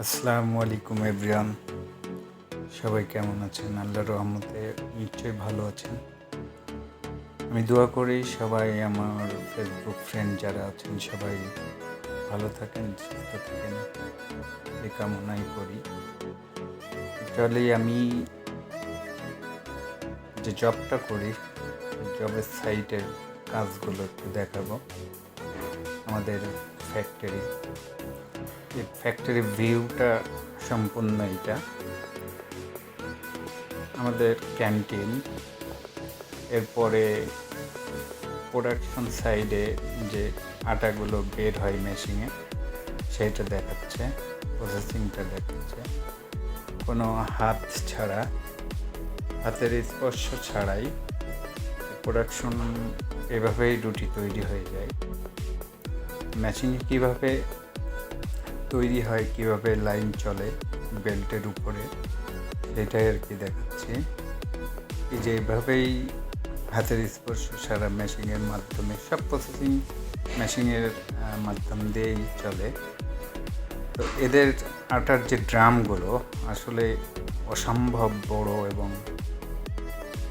আসসালামু আলাইকুম, এভরিওয়ান। সবাই কেমন আছেন? আল্লাহর রহমতে নিশ্চয়ই ভালো আছেন। আমি দোয়া করি সবাই আমার ফেসবুক ফ্রেন্ড যারা আছেন, সবাই ভালো থাকেন, সুস্থ থাকেন। এই কামনাই করি। অ্যাকচুয়ালি আমি যে জবটা করি জবের সাইটের কাজগুলো একটু দেখাবো। আমাদের ফ্যাক্টরি এই ফ্যাক্টরি ভিউটা সম্পূর্ণ এটা আমাদের ক্যান্টিন এরপরে প্রোডাকশন সাইডে যে আটাগুলো বের হয় মেশিনে সেইটা দেখাচ্ছে প্রসেসিংটা দেখাচ্ছে। কোনো হাত ছাড়া, হাতের স্পর্শ ছাড়াই প্রোডাকশন এভাবেই রুটি তৈরি হয়ে যায়। মেশিনে কীভাবে তৈরি হয় কীভাবে লাইন চলে বেল্টের উপরে সেটাই আর কি দেখাচ্ছি। এই যে এইভাবেই হাতের স্পর্শ সারা মেশিনের মাধ্যমে, সব প্রসেসিং মেশিনের মাধ্যম দিয়েই চলে। তো এদের আটার যে ড্রামগুলো, আসলে অসম্ভব বড় এবং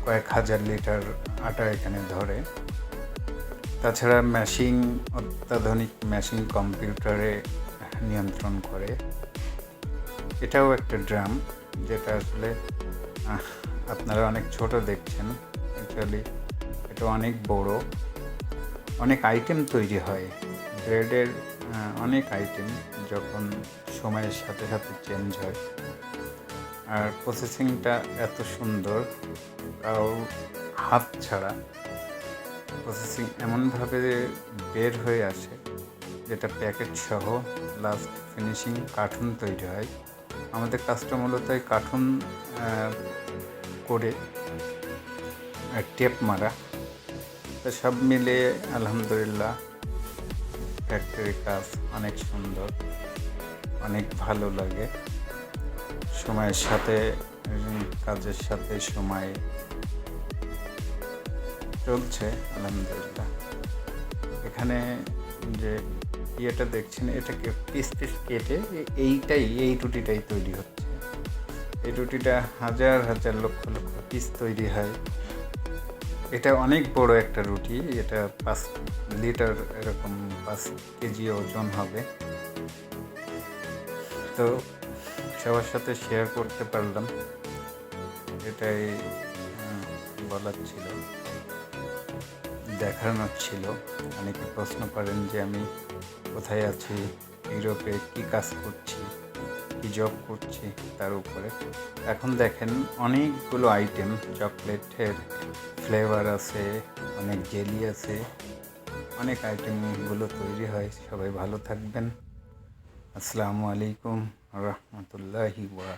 কয়েক হাজার লিটার আটা এখানে ধরে। তাছাড়া মেশিন, অত্যাধুনিক মেশিন কম্পিউটারে নিয়ন্ত্রণ করে। এটাও একটা ড্রাম, যেটা আসলে আপনারা অনেক ছোট দেখছেন অ্যাকচুয়ালি এটা অনেক বড়। অনেক আইটেম তৈরি হয়। ব্রেডের অনেক আইটেম যখন সময়ের সাথে সাথে চেঞ্জ হয়। আর প্রসেসিংটা এত সুন্দর কারও হাত ছাড়া। প্রসেসিং এমনভাবে বের হয়ে আসে যেটা প্যাকেট সহ লাস্ট ফিনিশিং কার্টুন তৈরি হয়। আমাদের কাজটা মূলত এই কার্টুন করে টেপ মারা। তো সব মিলে আলহামদুলিল্লাহ ফ্যাক্টরি কাজ অনেক সুন্দর, অনেক ভালো লাগে। সময়ের সাথে, কাজের সাথে সময় চলছে, আলহামদুলিল্লাহ। এখানে যে ইয়েটা দেখছেন, এটাকে পিস পিস কেটে এইটাই, এই রুটিটাই তৈরি হচ্ছে। এই রুটিটা হাজার হাজার লক্ষ লক্ষ পিস তৈরি হয়। এটা অনেক বড় একটা রুটি, এটা পাঁচ লিটার এরকম পাঁচ কেজি ওজন হবে। তো সবার সাথে শেয়ার করতে পারলাম। এটাই বলার ছিল। দেখানোর ছিল। অনেকে প্রশ্ন করেন যে আমি কোথায় আছি, ইউরোপে কী কাজ করছি, কী জব করছি তার উপরে। এখন দেখেন অনেকগুলো আইটেম চকলেটের ফ্লেভার আছে, অনেক জেলি আছে, অনেক আইটেমগুলো তৈরি হয়। সবাই ভালো থাকবেন। আসসালামু আলাইকুম রহমতুল্লাহি ওয়া